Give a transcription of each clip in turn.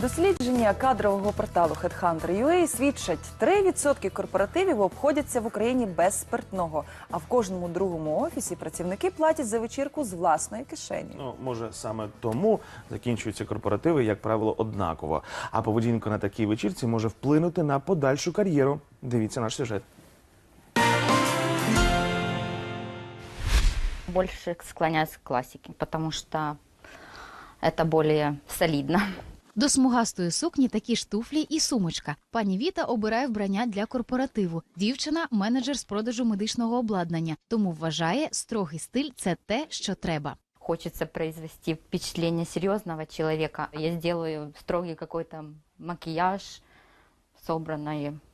Дослідження кадрового порталу Headhunter.ua свідчать, 3% корпоративів обходяться в Україні без спиртного, а в кожному другому офісі працівники платять за вечірку з власної кишені. Ну, може, саме тому закінчуються корпоративи, як правило, однаково. А поведінка на такій вечірці може вплинути на подальшу кар'єру. Дивіться наш сюжет. больше склоняюсь к классике, потому что это более солидно. До смугастої сукні такі ж туфлі і сумочка. Пані Віта обирає вбрання для корпоративу. Дівчина менеджер з продажу медичного обладнання, тому вважає, строгий стиль це те, що треба. Хочется произвести впечатление серьезного человека. Я сделаю строгий какой-то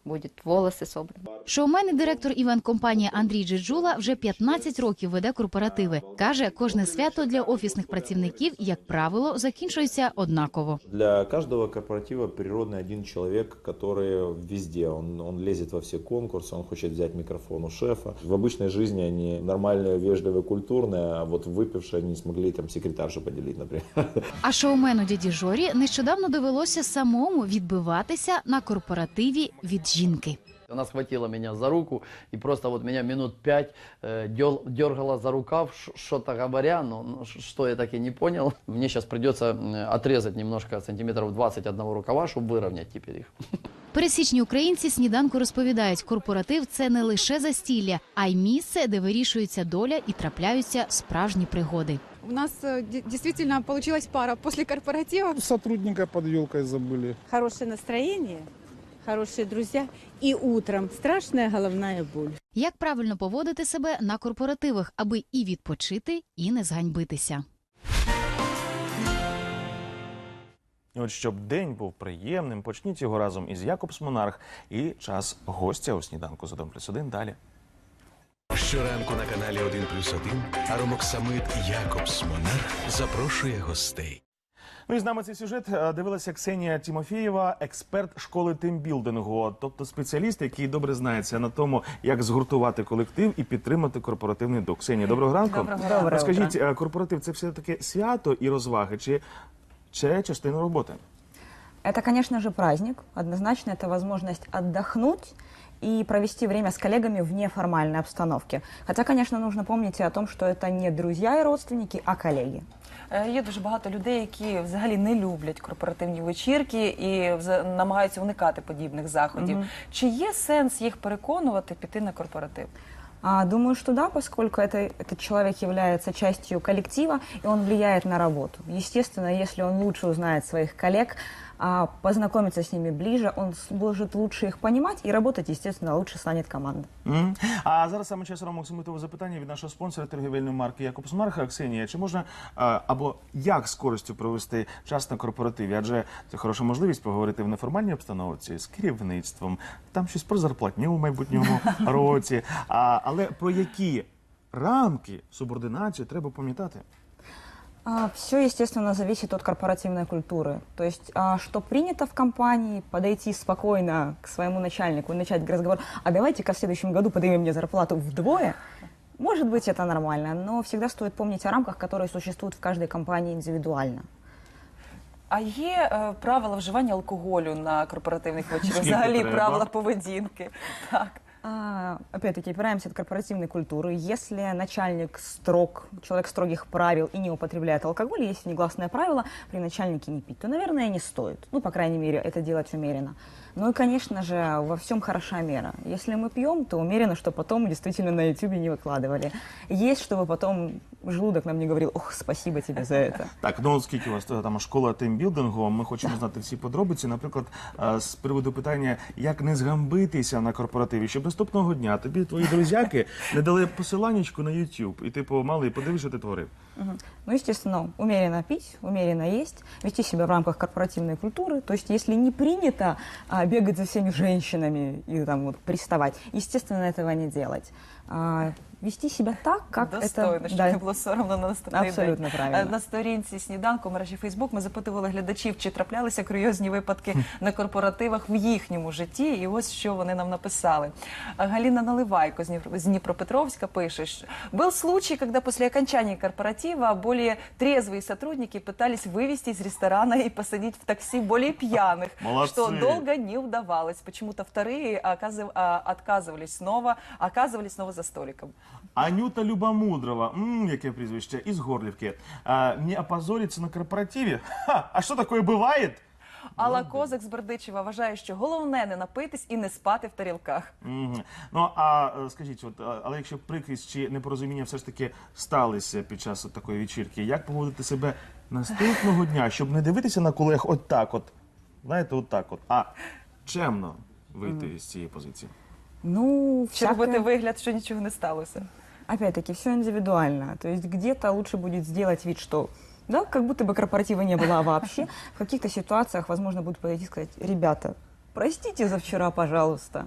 будет волосы собраны. Шоумен і директор івент компанії Андрій Джиджула вже 15 років веде корпоративи. каже, кожне свято для офісних працівників, як правило, закінчується однаково. Для каждого корпоратива природный один человек, который везде, он, он лезет во все конкурсы, он хочет взять микрофон у шефа. В обычной жизни они нормальные, вежливые, культурные, а вот выпившие не смогли там секретаршу поделить, например. А шоумену дяді Жорі нещодавно довелося самому відбиватися на корпоративі від жінки. Она схватила меня за руку и просто вот меня минут пять э, дел- дергала за рукав, ш- что-то говоря, но ну, ш- что я так и не понял. Мне сейчас придется м, отрезать немножко сантиметров 20 одного рукава, чтобы выровнять теперь их. Пересічні українці сніданку розповідають, корпоратив це не лише застілля, а й місце, де вирішується доля і трапляються справжні пригоди. У нас э, де- действительно получилась пара после корпоратива. Сотрудника под елкой забыли. хорошее настроение, хорошие друзья и утром страшная головная боль. Як правильно поводити себе на корпоративах, аби і відпочити, і не зганьбитися. І от щоб день був приємним, почніть його разом із Якобс Монарх і час гостя у сніданку з 1 плюс 1 далі. Щоранку на каналі 1 плюс 1 Аромоксамит Якобс Монарх запрошує гостей. Ну і з нами цей сюжет е, дивилася Ксенія Тімофієва, експерт школи тимбілдингу, тобто спеціаліст, який добре знається на тому, як згуртувати колектив і підтримати корпоративний дух. Ксенія, доброго ранку. Доброго ранку. Розкажіть, е, корпоратив це все таки свято і розваги, чи це частина роботи? Это, конечно же, праздник. Однозначно, это возможность отдохнуть и провести время с коллегами в неформальной обстановке. Хотя, конечно, нужно помнить и о том, что это не друзья и родственники, а коллеги. Е, Є дуже багато людей, які взагалі не люблять корпоративні вечірки і вза- намагаються уникати подібних заходів. Чи є сенс їх переконувати піти на корпоратив? А, думаю, что да, поскольку это, этот человек является частью коллектива, и он влияет на работу. Естественно, если он лучше узнает своих коллег, а, познакомится с ними ближе, он сможет лучше их понимать, и работать, естественно, лучше станет команда. Мгм. А зараз саме час Ромоксимитового запитання від нашого спонсора торгівельної марки Якобс Марха Ксенія. Чи можна а, або як з користю провести час на корпоративі? Адже це хороша можливість поговорити в неформальній обстановці з керівництвом, там щось про зарплатню в майбутньому році. А, але про які рамки субординацію треба пам'ятати? все, естественно, зависит от корпоративной культуры. То есть, а, что принято в компании, подойти спокойно к своему начальнику и начать разговор, а давайте-ка в следующем году поднимем мне зарплату вдвое. Может быть, это нормально, но всегда стоит помнить о рамках, которые существуют в каждой компании индивидуально. А є е, правила вживання алкоголю на корпоративних вечірах? Скільки Взагалі треба? правила поведінки. Так. А, опять-таки, опираемся от корпоративной культуры. Если начальник строг, человек строгих правил и не употребляет алкоголь, есть негласное правило при начальнике не пить, то, наверное, не стоит. Ну, по крайней мере, это делать умеренно. Ну и, конечно же, во всем хороша мера. Если мы пьем, то умеренно, что потом действительно на YouTube не выкладывали. Есть, чтобы потом желудок нам не говорил, ох, спасибо тебе за это. Так, ну оскільки у вас е, там школа тимбілдингу, ми хочемо знати всі подробиці. Наприклад, е, з приводу питання, як не згамбитися на корпоративі, щоб наступного дня тобі твої друзяки не дали посиланнячку на YouTube, і типу мали подивись, що ти творив. Угу. Ну, естественно, умеренно пить, умеренно есть, вести себя в рамках корпоративной культуры. То есть, если не принято а, бегать за всеми женщинами и там вот приставать, естественно, этого не делать. А, вести себя так, как Достойно, это... щоб да, не було соромно на наступний Абсолютно день. правильно. Е, На сторінці сніданку в мережі Фейсбук ми запитували глядачів, чи траплялися курйозні випадки на корпоративах в їхньому житті. І ось що вони нам написали. Е, Галина Наливайко з Дніпро- з Дніпропетровська пише, що был случай, когда после окончания корпоратива более трезвые сотрудники пытались вывести из ресторана и посадить в такси более пьяных, Молодцы. что долго не удавалось. Почему-то вторые оказыв- а, отказывались снова, оказывались снова за столиком. Анюта Любомудрова, м, яке прізвище, із Горлівки. А, не опозориться на корпоративі? Ха, а що таке буває? Алла Козак з Бердичева вважає, що головне не напитись і не спати в тарілках. Мгм. Ну а е, скажіть, от, а- але якщо прикрість чи непорозуміння все ж таки сталися під час от такої вечірки, як поводити себе наступного дня, щоб не дивитися на колег от так, от, знаєте, от так от, а чемно вийти з цієї позиції? Ну, Чи робити всякое... вигляд, що нічого не сталося? Опять-таки, все индивидуально. То есть где-то лучше будет сделать вид, что да, как будто бы корпоратива не было вообще. В каких-то ситуациях, возможно, будут подойти и сказать, ребята, простите за вчера, пожалуйста.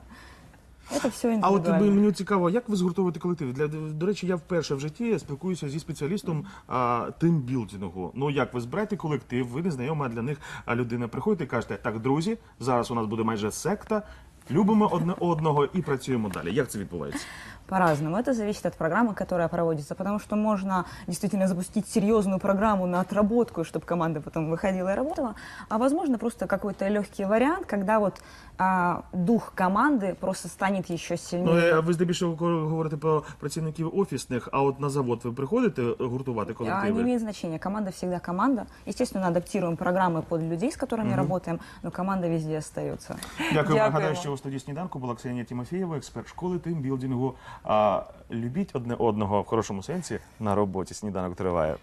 Это все А от индивидуально. би- мені цікаво, як ви згуртовуєте колектив? Для до речі, я вперше в житті спілкуюся зі спеціалістом а, тимбілдингу. Ну як ви збираєте колектив, ви незнайома для них а, людина. Приходите і кажете, так, друзі, зараз у нас буде майже секта. Любимо одне одного і працюємо далі. Як це відбувається? По-разному. Это зависит от программы, которая проводится, потому что можно действительно запустить серьезную программу на отработку, чтобы команда потом выходила и работала, а возможно просто какой-то легкий вариант, когда вот а, дух команды просто станет еще Ну сильнее. е, ви здебільшого ко- говорите про працівників офісних, а от на завод ви приходите е, гуртувати А, Не колективи? имеет значения. Команда всегда команда. Естественно, адаптируем программы под людей, с которыми работаем, но команда везде остается. Дякую. Дякуємо. Нагадаю, що у студії сніданку була Ксенія Тімофієва, експерт школи тимбілдингу. А, любіть одне одного в хорошому сенсі на роботі. Сніданок триває.